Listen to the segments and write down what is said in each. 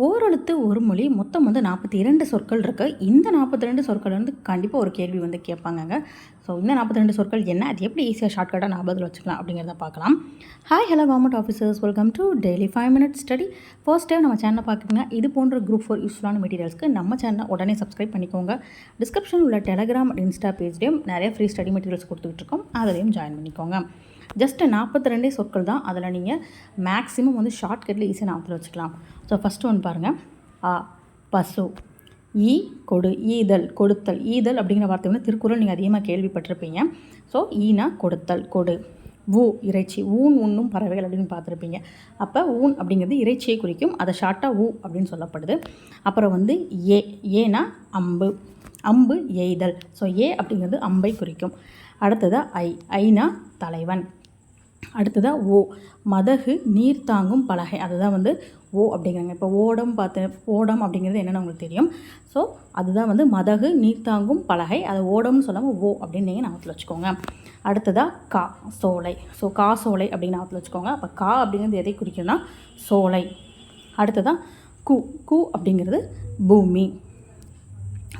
ஓரெழுத்து ஒரு மொழி மொத்தம் வந்து நாற்பத்தி இரண்டு சொற்கள் இருக்குது இந்த நாற்பத்தி ரெண்டு சொற்கள் வந்து கண்டிப்பாக ஒரு கேள்வி வந்து கேட்பாங்கங்க. ஸோ இந்த நாற்பத்தி ரெண்டு சொற்கள் என்ன? அது எப்படி ஈஸியாக ஷார்ட்கட்டாக ஞாபகத்தில் வச்சுக்கலாம் அப்படிங்கிறத பார்க்கலாம். Hi hello government officers welcome to daily five minutes study first time நம்ம சேனலை பார்க்குறீங்கன்னா இது போன்ற குரூப் ஃபோர் யூஸ்ஃபுல்லான மெட்டீரியல்ஸ்க்கு நம்ம சேனலை உடனே சப்ஸ்கிரைப் பண்ணிக்கோங்க. டிஸ்கிரிப்ஷன் உள்ள டெலகிராம் இன்ஸ்டா பேஜ்லேயும் நிறைய ஃப்ரீ ஸ்டடி மெட்டீரியல்ஸ் கொடுத்துட்டு இருக்கோம். அதிலையும் ஜாயின் பண்ணிக்கோங்க. ஜஸ்ட் நாற்பத்தி ரெண்டே சொற்கள் தான். அதில் நீங்கள் மேக்ஸிமம் வந்து ஷார்ட்கட்டில் ஈஸியாக ஞாபகத்தில் வச்சுக்கலாம். ஸோ ஃபஸ்ட்டு ஒன்று பாருங்கள் ஆ பசு. ஈ கொடு. ஈதல் கொடுத்தல். ஈதல் அப்படிங்கிற வார்த்தை வந்து திருக்குறள் நீங்கள் அதிகமாக கேள்விப்பட்டிருப்பீங்க. ஸோ ஈனா கொடுத்தல் கொடு. ஊ இறைச்சி. ஊன் உண்ணும் பறவைகள் அப்படின்னு பார்த்துருப்பீங்க. அப்போ ஊன் அப்படிங்கிறது இறைச்சியை குறிக்கும். அதை ஷார்ட்டாக ஊ அப்படின்னு சொல்லப்படுது. அப்புறம் வந்து ஏ. ஏனா அம்பு. அம்பு எய்தல். ஸோ ஏ அப்படிங்கிறது அம்பை குறிக்கும். அடுத்ததாக ஐ ஐனா தலைவன். அடுத்ததாக ஓ மதகு நீர் தாங்கும் பலகை. அதுதான் வந்து ஓ அப்படிங்கிறாங்க. இப்போ ஓடம் பார்த்து ஓடம் அப்படிங்கிறது என்னென்னு உங்களுக்கு தெரியும். ஸோ அதுதான் வந்து மதகு நீர் தாங்கும் பலகை. அதை ஓடம்னு சொல்லாமல் ஓ அப்படின்னு நீங்கள் ஞாபகத்தில் வச்சுக்கோங்க. அடுத்ததாக கா சோலை. ஸோ கா சோலை அப்படின்னு ஞாபகத்தில் வச்சுக்கோங்க. அப்போ கா அப்படிங்கிறது எதை குறிக்கணும்னா சோலை. அடுத்ததாக கு கு அப்படிங்கிறது பூமி.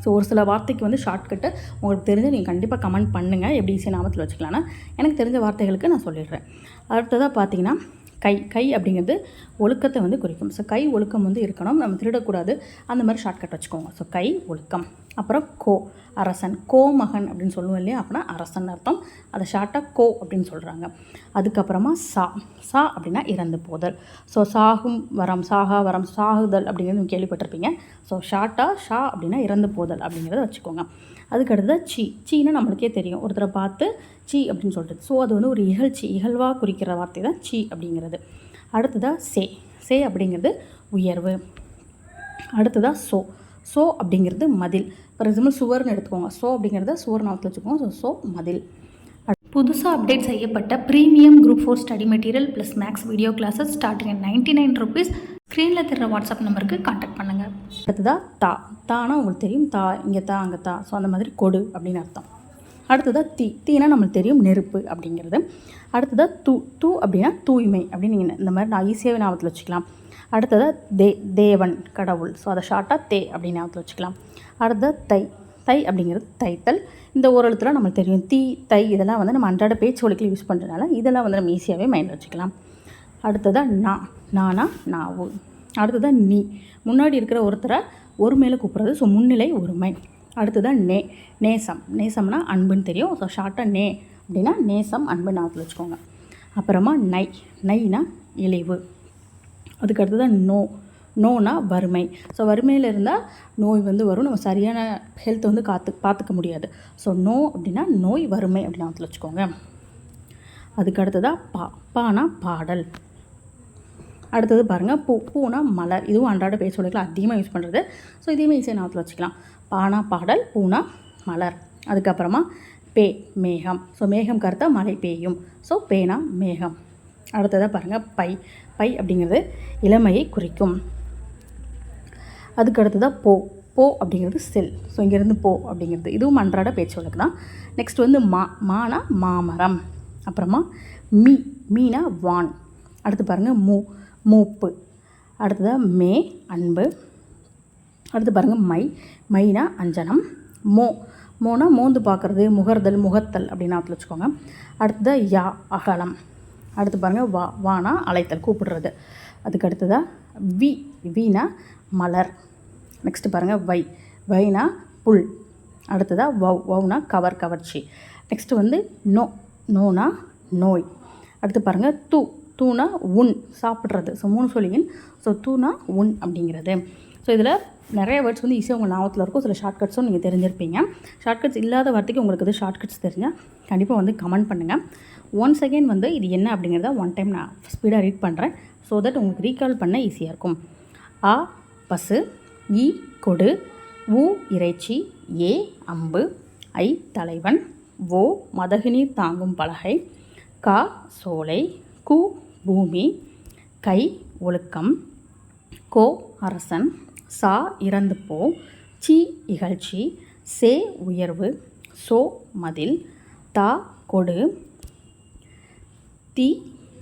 ஸோ ஒரு சில வார்த்தைக்கு வந்து ஷார்ட்கட்டு உங்களுக்கு தெரிஞ்சு நீங்கள் கண்டிப்பாக கமெண்ட் பண்ணுங்கள் எப்படி ஈஸியாக ஞாபகத்தில் வச்சுக்கலாம்னா எனக்கு தெரிஞ்ச வார்த்தைகளுக்கு நான் சொல்லிடுறேன். அடுத்ததாக பார்த்தீங்கன்னா கை கை அப்படிங்கிறது ஒழுக்கத்தை வந்து குறிக்கும். ஸோ கை ஒழுக்கம் வந்து இருக்கணும். நம்ம திருடக்கூடாது. அந்த மாதிரி ஷார்ட்கட் வச்சுக்கோங்க. ஸோ கை ஒழுக்கம். அப்புறம் கோ அரசன். கோமகன் அப்படின்னு சொல்லுவோம் இல்லையா? அப்படின்னா அரசன் அர்த்தம். அதை ஷார்ட்டாக கோ அப்படின்னு சொல்கிறாங்க அதுக்கப்புறமா சா. சா அப்படின்னா இறந்து போதல். ஸோ சாகும் வரம் சாகா வரம் சாகுதல் அப்படிங்கிறது நீங்கள் கேள்விப்பட்டிருப்பீங்க. ஸோ ஷார்ட்டாக ஷா அப்படின்னா இறந்து போதல் அப்படிங்கிறத வச்சுக்கோங்க. அதுக்கடுத்து சி. சீனா நம்மளுக்கே தெரியும். ஒருத்தரை பார்த்து சி அப்படின்னு சொல்கிறது ஸோ அது வந்து ஒரு இகழ்ச்சி இகழ்வாக குறிக்கிற வார்த்தை தான் சி அப்படிங்கிறது. அடுத்ததாக சே. சே அப்படிங்கிறது உயர்வு. அடுத்ததாக சோ. சோ அப்படிங்கிறது மதில். ஃபார் எக்ஸாம்பிள் சுவர்னு எடுத்துக்கோங்க. ஸோ அப்படிங்கிறத சுவர் நாமத்தில் வச்சுக்கோங்க. ஸோ ஸோ மதில். புதுசாக அப்டேட் செய்யப்பட்ட premium group four study material plus max video classes starting at ninety nine rupees ஸ்க்ரீனில் தெரிகிற வாட்ஸ்அப் நம்பருக்கு காண்டாக்ட் பண்ணுங்கள் அடுத்ததாக தா. தானா உங்களுக்கு தெரியும். தா இங்கே தா அங்கே தா. ஸோ அந்த மாதிரி கொடு அப்படின்னு அர்த்தம். அடுத்ததாக தீ. தீனா நம்மளுக்கு தெரியும் நெருப்பு அப்படிங்கிறது. அடுத்ததாக தூ. தூ அப்படின்னா தூய்மை அப்படின்னு நீங்கள் இந்த மாதிரி நான் ஈஸியாகவே ஞாபகத்தில் வச்சுக்கலாம். அடுத்ததாக தே தேவன் கடவுள். ஸோ அதை ஷார்ட்டாக தே அப்படின்னு ஞாபகத்தில் வச்சுக்கலாம். அடுத்தது தை. தை அப்படிங்கிறது தைத்தல். இந்த ஓரளத்தில் நம்மளுக்கு தெரியும். தீ தை இதெல்லாம் வந்து நம்ம அன்றாட பேச்சு வழக்கில் யூஸ் பண்ணுறதுனால இதெல்லாம் வந்து நம்ம ஈஸியாகவே மைண்டில் வச்சுக்கலாம். அடுத்ததாக நா நானா நாவு. அடுத்ததாக நீ. முன்னாடி இருக்கிற ஒருத்தரை ஒரு மேலே கூப்பிட்றது. ஸோ முன்னிலை ஒருமை. அடுத்ததாக நே நேசம். நேசம்னா அன்புன்னு தெரியும். ஸோ ஷார்ட்டாக நே அப்படின்னா நேசம் அன்பு நாத்தில் வச்சுக்கோங்க. அப்புறமா நை. நைனா இழிவு. அதுக்கு அடுத்ததாக நோ நோனா வறுமை. ஸோ வறுமையில் இருந்தால் நோய் வந்து வரும். நம்ம சரியான ஹெல்த் வந்து காத்து பார்த்துக்க முடியாது. ஸோ நோ அப்படின்னா நோய் வறுமை அப்படின்னு வச்சுக்கோங்க. அதுக்கு அடுத்ததாக பா பானா பாடல். அடுத்தது பாருங்கள் பூ பூனா மலர். இதுவும் அன்றாட பேச வழக்கில் அதிகமாக யூஸ் பண்ணுறது ஸோ இதையுமே ஈஸியாக நாத்தில் வச்சுக்கலாம். பானா பாடல் பூனா மலர். அதுக்கப்புறமா பே மேகம். ஸோ மேகம் கருத்தா மழை பெய்யும். ஸோ பேனா மேகம். அடுத்ததாக பாருங்கள் பை. பை அப்படிங்கிறது இளமையை குறிக்கும். அதுக்கு அடுத்ததாக போ. போ அப்படிங்கிறது செல். ஸோ இங்கேருந்து போ அப்படிங்கிறது. இதுவும் அன்றாட பேச்சு வழக்கு தான் நெக்ஸ்ட் வந்து மா. மானா மாமரம். அப்புறமா மீ. மீனா வான். அடுத்து பாருங்கள் மூ. மூப்பு. அடுத்ததாக மே அன்பு. அடுத்து பாருங்கள் மை. மைனா அஞ்சனம். மோ. மோனா மோந்து பார்க்குறது முகர்தல் முகத்தல் அப்படின்னு ஞாபகத்தில் வச்சுக்கோங்க. அடுத்ததாக யா அகலம். அடுத்து பாருங்கள் வா வானா அழைத்தல் கூப்பிடுறது. அதுக்கு அடுத்ததாக வி வீணா மலர். நெக்ஸ்ட்டு பாருங்கள் வை. வைனா புல். அடுத்ததாக வவ் வவ்னா கவர் கவர்ச்சி. நெக்ஸ்ட்டு வந்து நோ நோனா நோய். அடுத்து பாருங்கள் தூ தூணா உன் சாப்பிட்றது. ஸோ மூணு சொல்லியின் ஸோ தூணா உன் அப்படிங்கிறது. ஸோ இதில் நிறைய வேர்ட்ஸ் வந்து ஈஸியாக உங்கள் ஞாபகத்தில் இருக்கும். சில ஷார்ட்கட்ஸும் நீங்கள் தெரிஞ்சிருப்பீங்க. ஷார்ட்கட்ஸ் இல்லாத வார்த்தைக்கு உங்களுக்கு இது ஷார்ட்கட்ஸ் தெரிஞ்சால் கண்டிப்பாக வந்து கமெண்ட் பண்ணுங்கள் ஒன் செகண்ட் வந்து இது என்ன அப்படிங்கிறத ஒன் டைம் நான் ஸ்பீடாக ரீட் பண்ணுறேன் ஸோ தட் உங்களுக்கு ரீகால் பண்ண ஈஸியாக இருக்கும். ஆ பசு இ கொடு உ இறைச்சி ஏ அம்பு ஐ தலைவன் ஓ மதகுநீர் தாங்கும் பலகை கா சோலை கு பூமி கை ஒழுக்கம் கோ அரசன் சா இறந்து போ. சி இகழ்ச்சி. சே உயர்வு. சோ மதில். தா கொடு. தி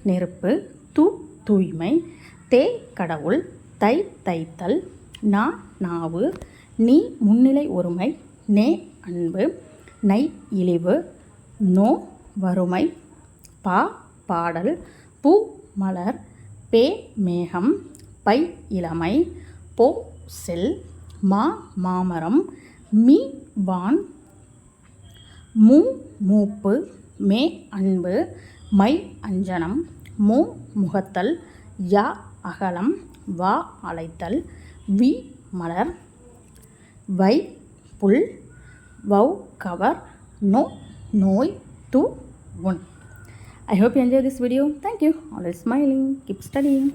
நெருப்பு. து தூய்மை. தே கடவுள். தை தைத்தல். நா நாவு. நீ முன்னிலை ஒருமை. நே அன்பு. நை இழிவு. நோ வறுமை. பா பாடல். பூ மலர். பே மேகம். பை இளமை. போ செல் மா மாமரம் மீ வான் மு மூப்பு மே அன்பு மை அஞ்சனம் மு முகத்தல் யா அகலம் வா அழைத்தல் வி மலர் வை புல் வௌ கவர் நோ நோய் து உன் I hope enjoy this video video. Thank you. Smiling smiling. Studying.